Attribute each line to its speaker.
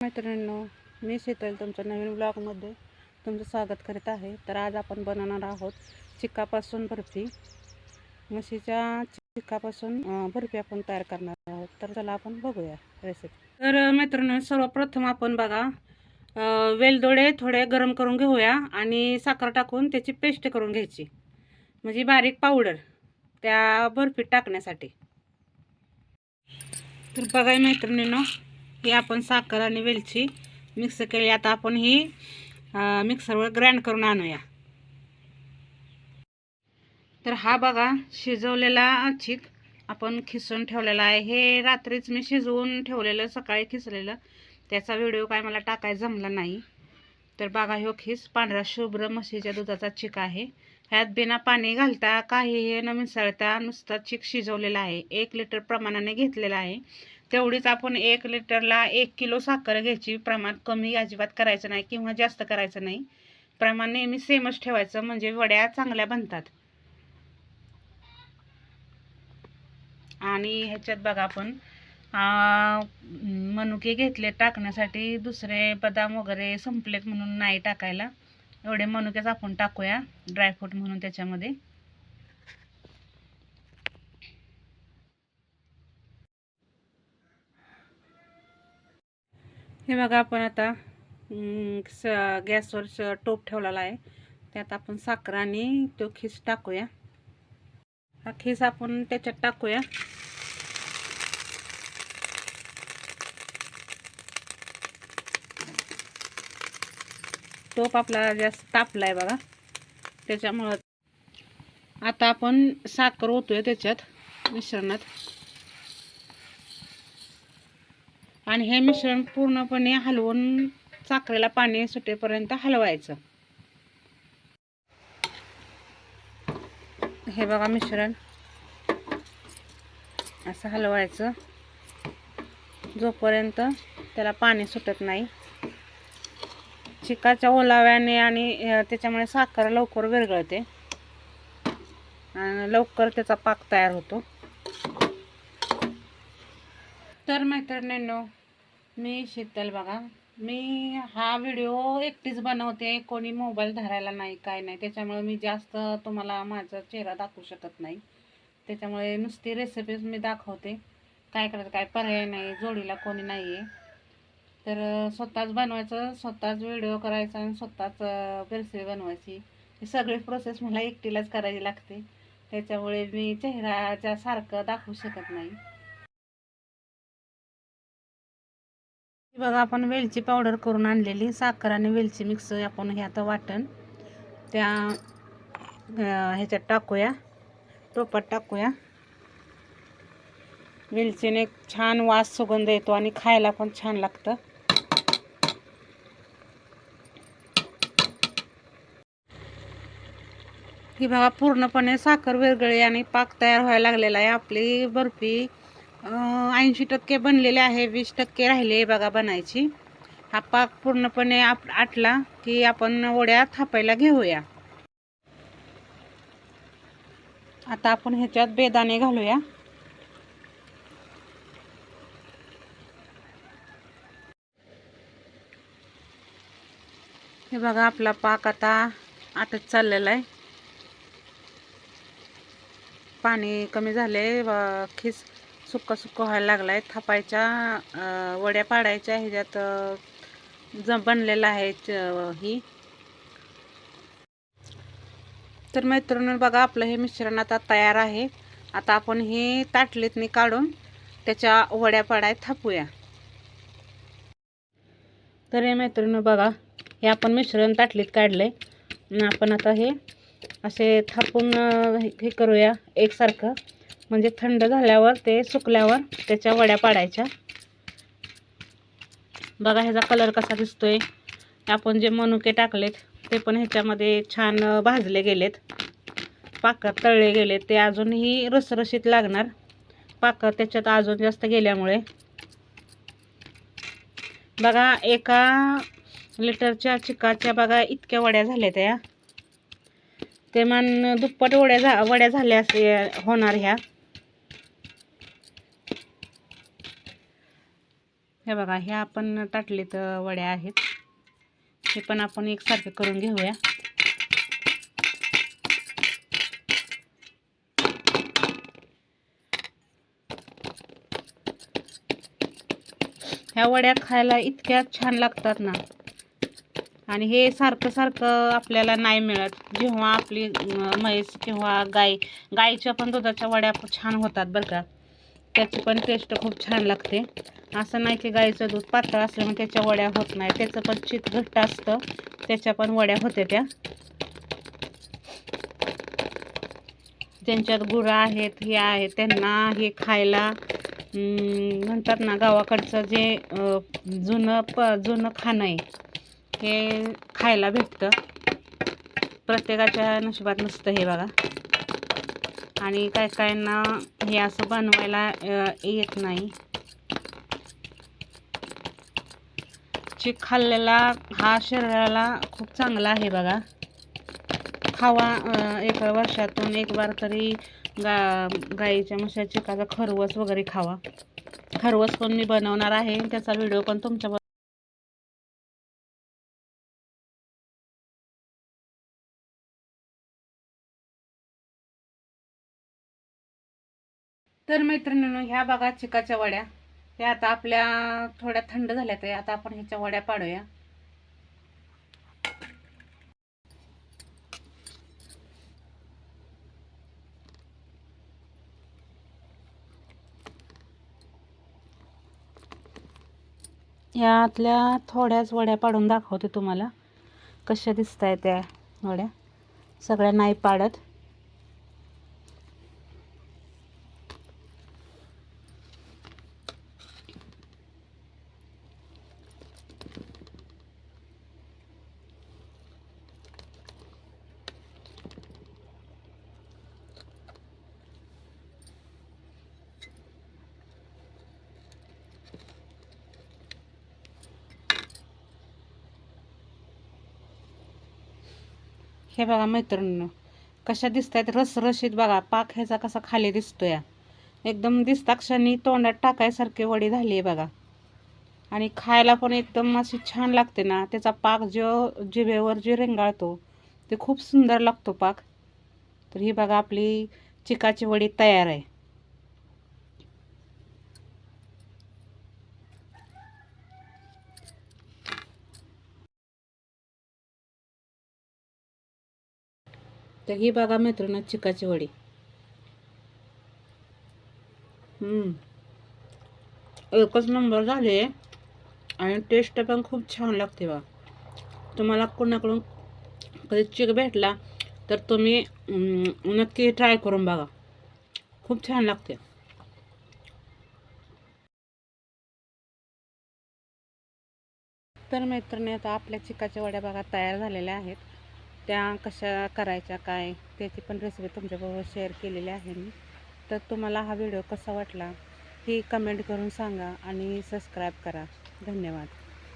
Speaker 1: मैत्रिणींनो मी शीतल तुमच्या नवीन ब्लॉगमध्ये तुमचं स्वागत करीत आहे. तर आज आपण बनवणार आहोत चिक्कापासून बर्फी. म्हशीच्या चिक्कापासून बर्फी आपण तयार करणार आहोत. तर चला आपण बघूया रेसिपी तर मैत्रिणी सर्वप्रथम आपण बघा वेलदोडे थोडे गरम करून घेऊया आणि साखर टाकून त्याची पेस्ट करून घ्यायची. म्हणजे बारीक पावडर त्या बर्फीत टाकण्यासाठी. तर बघा मैत्रिणींनो ही आपण साखर आणि वेलची मिक्स केली. आता आपण ही मिक्सरवर ग्राइंड करून आणूया. तर हा बघा शिजवलेला चिक आपण खिसून ठेवलेला आहे. हे रात्रीच मी शिजवून ठेवलेलं सकाळी खिसलेलं. त्याचा व्हिडिओ काय मला टाकायला जमला नाही. तर बघा ह्यो खिस पांढरा शुभ्र म्हशीच्या दुधाचा चिक आहे. ह्यात बिना पाणी घालता काही न मिसळता नुसता चिक शिजवलेला आहे. एक लिटर प्रमाणाने घेतलेला आहे. तेवढीच आपण एक लिटरला एक किलो साखर घ्यायची. प्रमाण कमी अजिबात करायचं नाही किंवा जास्त करायचं नाही. प्रमाण नेहमी सेमच ठेवायचं म्हणजे वड्या चांगल्या बनतात. आणि ह्याच्यात बघा आपण मनुके घेतले टाकण्यासाठी दुसरे बदाम वगैरे संपलेत म्हणून नाही टाकायला. एवढे मनुकेच आपण टाकूया ड्रायफ्रूट म्हणून त्याच्यामध्ये. हे बघा आपण आता स- गॅसवर स- टोप ठेवलेला आहे. त्यात आपण साखर आणि तो खीस टाकूया. हा खीस आपण त्याच्यात टाकूया. टोप आपला जास्त तापला आहे बघा. त्याच्यामुळं आता आपण साखर ओतूया त्याच्यात मिश्रणात. आणि हे मिश्रण पूर्णपणे हलवून साखरेला पाणी सुटेपर्यंत हलवायचं. हे बघा मिश्रण. असं हलवायचं. जोपर्यंत त्याला पाणी सुटत नाही. चिकाच्या ओलाव्याने आणि त्याच्यामुळे साखर लवकर विरघळते. आणि लवकर त्याचा पाक तयार होतो. तर मैत्रिणींनो मी शीतल बघा. मी हा व्हिडिओ एकटीच बनवते कोणी मोबाईल धरायला नाही काय नाही. त्याच्यामुळे मी जास्त तुम्हाला माझा चेहरा दाखवू शकत नाही. त्याच्यामुळे नुसती रेसिपीज मी दाखवते. काय करायचं काय पर्याय नाही जोडीला कोणी नाही आहे तर स्वतःच बनवायचं स्वतःच व्हिडिओ करायचा आणि स्वतःच रेसिपी बनवायची. ही सगळी प्रोसेस मला एकटीलाच करायची लागते. त्याच्यामुळे मी चेहराच्या सारखं दाखवू शकत नाही. बघा आपण वेलची पावडर करून आणलेली. साखर आणि वेलची मिक्स आपण हे आता वाटण त्या ह्याच्यात टाकूया. टोपात टाकूया. वेलचीने एक छान वास सुगंध येतो आणि खायला पण छान लागतं. ही बघा पूर्णपणे साखर वेगळी आणि पाक तयार व्हायला लागलेला आहे. आपली बर्फी ऐंशी टक्के बनलेले आहे वीस टक्के राहिले बघा बनायची. हा पाक पूर्णपणे आप आटला की आपण वड्या थापायला घेऊया. आता आपण ह्याच्यात बेदाणे घालूया. हे बघा आपला पाक आता आटत चाललेला आहे. पाणी कमी झाले खिस सुक्का सुक्का व्हायला लागला आहे थापायच्या वड्या पाडायच्या ह्याच्यात ज बनलेलं आहे च- ही. तर मैत्रिणी बघा आपलं हे मिश्रण आता तयार आहे. आता आपण हे ताटलीतनी काढून त्याच्या वड्या पाडाय थापूया. तर हे मैत्रिणी बघा हे आपण मिश्रण ताटलीत काढले आपण आता हे असे थापून हे करूया एकसारखं. म्हणजे थंड झाल्यावर ते सुकल्यावर त्याच्या वड्या पाडायच्या. बघा ह्याचा कलर कसा दिसतोय. आपण जे मनुके टाकलेत ते पण ह्याच्यामध्ये छान भाजले गेलेत. पाकात तळले गेलेत. ते अजूनही रसरशीत लागणार. पाकात त्याच्यात अजून जास्त गेल्यामुळे. बघा एका लिटरच्या चिकाच्या बघा इतक्या वड्या झाल्या त्या. ते मान दुप्पट वड्या झा वड्या झाल्या असे होणार ह्या. हे बघा ह्या आपण ताटलीत वड्या आहेत. हे पण आपण एकसारखे करून घेऊया. ह्या वड्या खायला इतक्या छान लागतात ना. आणि हे सारखं सारखं आपल्याला नाही मिळत. जेव्हा आपली म्हैस किंवा गाय गाईच्या पण दुधाच्या वड्या छान होतात बरं का. त्याची पण टेस्ट खूप छान लागते. असं नाही की गाईचं दूध पातळ असल्यामुळे त्याच्या वड्या होत नाही. त्याचं पण चित घट्ट असतं. त्याच्या पण वड्या होते त्या. ज्यांच्यात गुरं आहेत हे आहेत त्यांना हे खायला म्हणतात ना गावाकडचं जे जुनं प जुनं खाणं आहे हे खायला भेटतं. प्रत्येकाच्या नशिबात नसतं हे बघा. आणि काय काहींना हे असं बनवायला येत नाही. चिक खाल्लेला हा शरीराला खूप चांगला आहे बघा. खावा एका एक वर्षातून एक बार तरी गा गाईच्या म्हशीच्या चिकाचा खरवस वगैरे खावा. खरवस पण मी बनवणार आहे त्याचा व्हिडिओ पण तुमच्या तर मैत्रिणींनो ह्या बघा चिकाच्या वड्या. त्या आता आपल्या थोड्या थंड झाल्या तर आता आपण ह्याच्या वड्या पाडूया. यातल्या थोड्याच वड्या पाडून दाखवते तुम्हाला. कशा दिसत आहेत त्या वड्या. सगळ्या नाही पाडत. हे बघा मैत्रिणीनं कशा दिसत आहेत रसरशीत बघा पाक ह्याचा कसा खाली दिसतोय. एकदम दिसताक्षणी तोंडात टाकायसारखी वडी झाली आहे बघा. आणि खायला पण एकदम अशी छान लागते ना त्याचा पाक जो जिभेवर जे रेंगाळतो ते खूप सुंदर लागतो पाक. तर ही बघा आपली चिकाची वडी तयार आहे. तर ही बघा मित्रांनो चिकाची वडी. हम्म. एकच नंबर झाले. आणि टेस्ट पण खूप छान लागते बा तुम्हाला कोणाकडून कधी चिक भेटला तर तुम्ही अं, नक्की ट्राय करून बघा. खूप छान लागते. तर मैत्रिणी आता आपल्या चिकाच्या वड्या बघा तयार झालेल्या आहेत. त्या कशा करायच्या काय? त्याची पण रेसिपी तुमच्याबरोबर शेअर केलेली आहे मी. तर तुम्हाला हा व्हिडिओ कसा वाटला ही कमेंट करून सांगा आणि सबस्क्राईब करा. धन्यवाद.